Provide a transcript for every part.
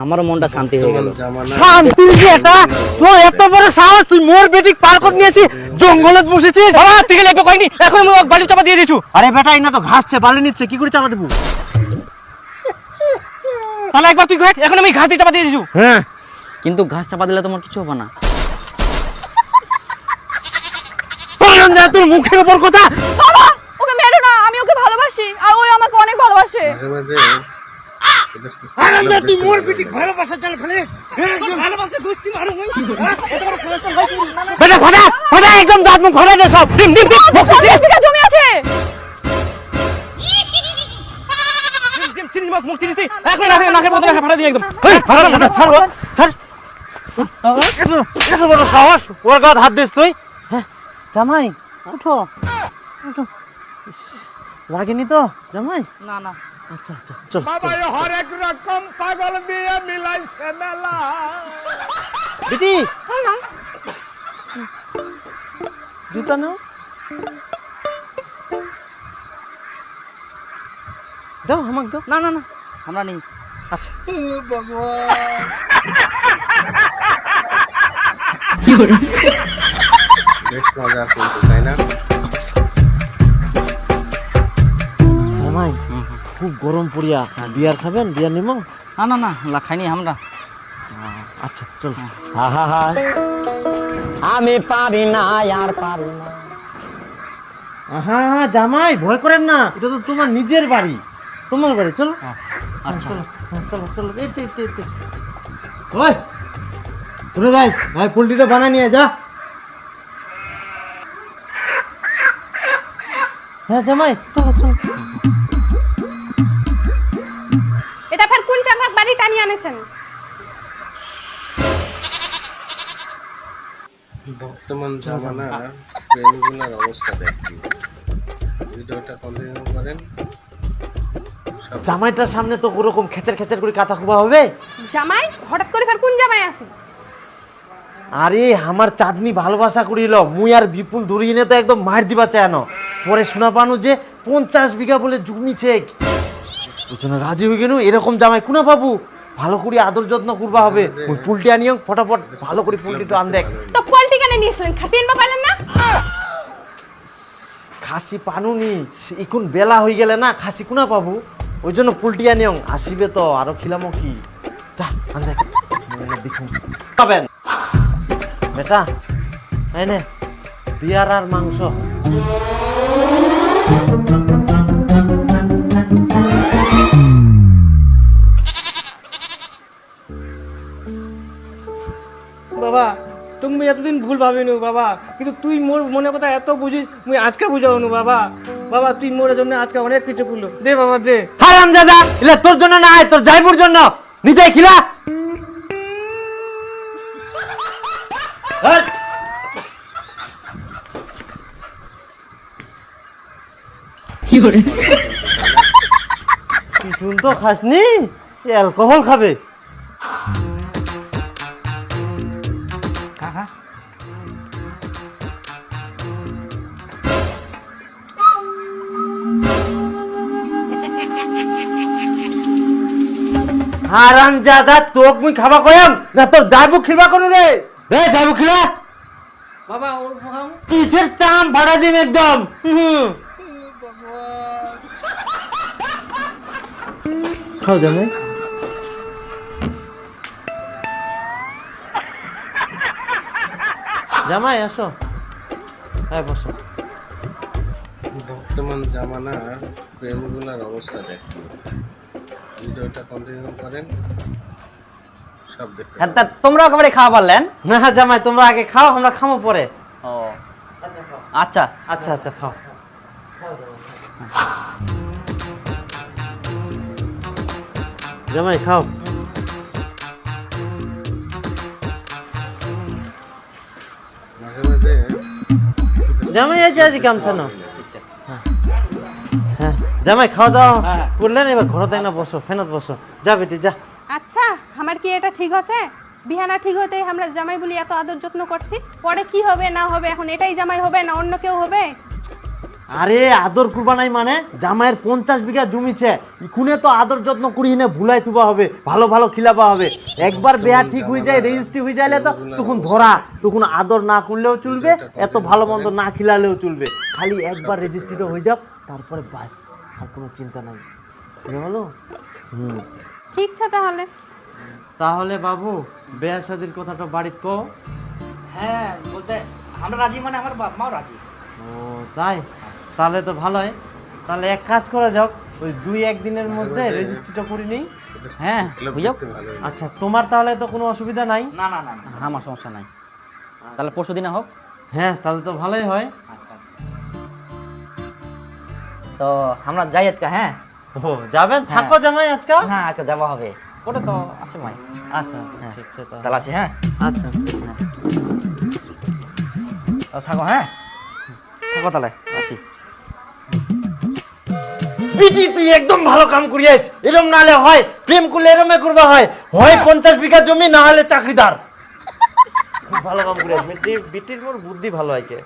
আমারও মনটা শান্তি হয়ে গেল। শান্তি এটা তোর এত বড় সাহস তুই মোর বেটিক পার করে নিয়েছিস জঙ্গলে বসেছিস? বাবা তুই লাগবে কয়নি এখন আমি ওকে বাড়ি চাপা দিয়ে দিয়েছু আরে বেটা এই না তো ঘাসছে বালি নিচ্ছে কি করে চাপা দেবো? তাহলে একবার তুই কয়েক এখন আমি ঘাস দিয়ে চাপা দিয়ে দিয়েছু হ্যাঁ। কিন্তু ঘাস চাপা দিলে তোমার কিছু হবে না। তোর মুখের উপর কথা। বাবা ওকে মেরো না আমি ওকে ভালোবাসি আর ওই আমাকে অনেক ভালোবাসে। মাঝে মাঝে এদেরকে আনন্দ তুই মোর বেটিক ভালোবাসা চাল বেটা ফাটা ফাটা একদম দাঁত মুখ ফাটা দে সব। ডিম ডিম ডিম জমি আছে। মুখ চিনিস এখন নাকে নাকের মতো নাকে ফাটা দিয়ে একদম। এই ফাটা ফাটা ছাড় ছাড়। এত এত বড় সাহস ওর গায়ে হাত দিস তুই? হ্যাঁ জামাই উঠো। উঠো। লাগেনি তো জামাই? না না। বাবা হরেক রকম পাগল দিয়ে মিলাইছে মেলা। বেটি জুতা নাও। দাও আমাকে দাও। না না না। আমরা নেই। আচ্ছা। বেশ মজা কিন্তু তাই না? খুব গরম পড়িয়া বিয়ার খাবেন? বিয়ার নিমো? না না না লা খাইনি আমরা আচ্ছা চল। হা হা হা। আমি পারি না আর পারি না। হ্যাঁ জামাই ভয় করেন না। এটা তো তোমার নিজের বাড়ি। তোমার বাড়ি চলো। আচ্ছা। চলো হ্যাঁ, চলো চলো। এই তো এই তো ওই চলে যাই। ভাই পোলট্রিটা বানায় নিয়ে যা। হ্যাঁ জামাই চলো চলো। আনেছেন বর্তমান জামানার প্রেমগুলোর অবস্থা দেখি ভিডিওটা কন্টিনিউ করেন। জামাইটার সামনে তো ওরকম খেচার খেচার করে কাটা খুবা হবে? জামাই হঠাৎ করে ফের কোন জামাই আছে আরে আমার চাঁদনি ভালোবাসা করিল। মুই আর বিপুল দূরিয়ে তো একদম মার দিবা চায়নো পরে শোনা পানু যে পঞ্চাশ বিঘা বলে জমি ছেক। জন্য রাজি হয়ে গেল এরকম জামাই কুনা বাবু? ভালো করে আদর যত্ন করবা হবে। ওই পুলটি আনিও ফটাফট ভালো করে পুলটিটা আন দেখ তো পোল্ট্রি কেন নিয়েছিলেন খাসি এনবা পাইলেন না? খাসি পানুনি এখন বেলা হয়ে গেলে না খাসি কোনা পাবো? ওই জন্য পুলটি আনিও আসিবে তো আরও খিলামো কি? যা আন দেখ দেখুন। পাবেন বেটা এই নে বিয়ার আর মাংস। বাবা তুমি এতদিন ভুল ভাবিনু বাবা। কিন্তু তুই মোর মনের কথা এত বুঝিস মুই আজকে বুঝাওনু বাবা। বাবা তুই মোর জন্য আজকে অনেক কিছু করল। দে বাবা দে। হারাম দাদা ইলা তোর জন্য না আয় তোর যাইবুর জন্য। নিজে খিলা। হাট। পিছুন তো খাসনি অ্যালকোহল খাবে। হারাম জাদা তোক মুই খাবা কয়াম? না তোর যাইবু খিলবা করু রে? রে যাইবু খিলা বাবা ওর খাও পিঠের চাম ভাড়া দিম একদম। হুম। খাও জামাই। জামাই আসো। হ্যাঁ বসো। বর্তমান জামানার প্রেমগুলোর অবস্থা দেখি। ভিডিওটা কন্টিনিউ করেন। সব দেখতে হ্যাঁ তা তোমরা একেবারে খাওয়া পারলেন? না জামাই তোমরা আগে খাও আমরা খামো পরে। ও। আচ্ছা। আচ্ছা আচ্ছা খাও। জামাই খাও। জামাই আজ আজ গামছা জামাই খাওয়া দাওয়া করলেন এবার ঘরে তাই না বসো ফেনত বসো। যা বেটি যা। আচ্ছা আমার কি এটা ঠিক আছে? বিহানা ঠিক হতে আমরা জামাই বলি এত আদর যত্ন করছি। পরে কি হবে না হবে এখন এটাই জামাই হবে না অন্য কেউ হবে? আরে আদর করবা নাই মানে জামাইয়ের পঞ্চাশ বিঘা জমিছে। ইখুনে তো আদর যত্ন করি না ভুলাই তুবা হবে ভালো ভালো খিলাবা হবে। একবার বেয়া ঠিক হয়ে যায় রেজিস্ট্রি হয়ে যাইলে তো তখন ধরা। তখন আদর না করলেও চলবে এত ভালো মন্দ না খিলালেও চলবে। খালি একবার রেজিস্ট্রিটা হয়ে যাক তারপরে বাস। আর কোনো চিন্তা নাই। বুঝে গেলো হুম। ঠিক আছে তাহলে। তাহলে বাবু বেয়া শাদির কথাটা বাড়িতে কও। হ্যাঁ বলতে আমরা রাজি মানে আমার বাপ মাও রাজি। ও তাই? তাহলে তো ভালোই। তাহলে এক কাজ করা যাক ওই দুই একদিনের মধ্যে রেজিস্ট্রিটা করে নিই। হ্যাঁ বুঝো আচ্ছা তোমার তাহলে তো কোনো অসুবিধা নাই? না না না না, আমার সমস্যা নাই। তাহলে পরশু দিনে হোক। হ্যাঁ তাহলে তো ভালোই হয়। তো আমরা যাই আজকে হ্যাঁ? ও যাবেন? থাকো জামাই আজকে? হ্যাঁ আজকে যাওয়া হবে। ওটা তো আছে মাই আচ্ছা হ্যাঁ। ঠিক আছে তাহলে। আসি হ্যাঁ? আচ্ছা তো থাকো হ্যাঁ? থাকো তাহলে আসি। পিটি তুই একদম ভালো কাম করিয়াস। এরম নালে হয় প্রেম করলে এরমে করবা হয়। হয় পঞ্চাশ বিঘা জমি না হলে চাকরিদার। খুব ভালো কাম করিয়াস বিটির মোর বুদ্ধি ভালো হয় কে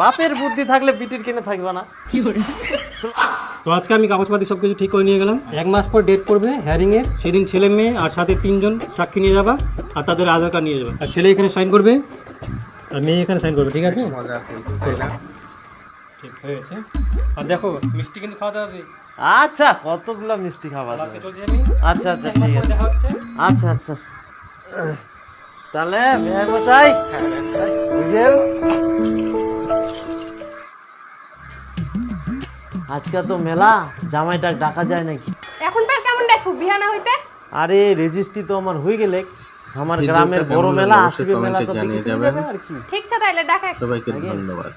বাপের বুদ্ধি থাকলে বিটির কেনে থাকবে না। তো আজকে আমি কাগজপাতি সব কিছু ঠিক করে নিয়ে গেলাম। এক মাস পর ডেট করবে হ্যারিং এর সেদিন ছেলে মেয়ে আর সাথে তিনজন সাক্ষী নিয়ে যাবা আর তাদের আধার কার্ড নিয়ে যাবে। আর ছেলে এখানে সাইন করবে আর মেয়ে এখানে সাইন করবে ঠিক আছে? ঠিক হয়েছে আর দেখো মিষ্টি কিন্তু খাওয়াতে হবে। আচ্ছা কতগুলো মিষ্টি খাবার আচ্ছা আচ্ছা ঠিক আছে। আচ্ছা আচ্ছা। তাহলে মেয়ে মশাই বুঝেল? আজকে তো মেলা জামাইটা ডাকা যায় নাকি? এখন তার কেমন দেখো বিহানা হইতে? আরে রেজিস্ট্রি তো আমার হয়ে গেলে। আমার গ্রামের বড় মেলা আসবে মেলা তো জানিয়ে যাবেন। যাবে আর কি। ঠিক আছে তাহলে দেখা সবাইকে ধন্যবাদ।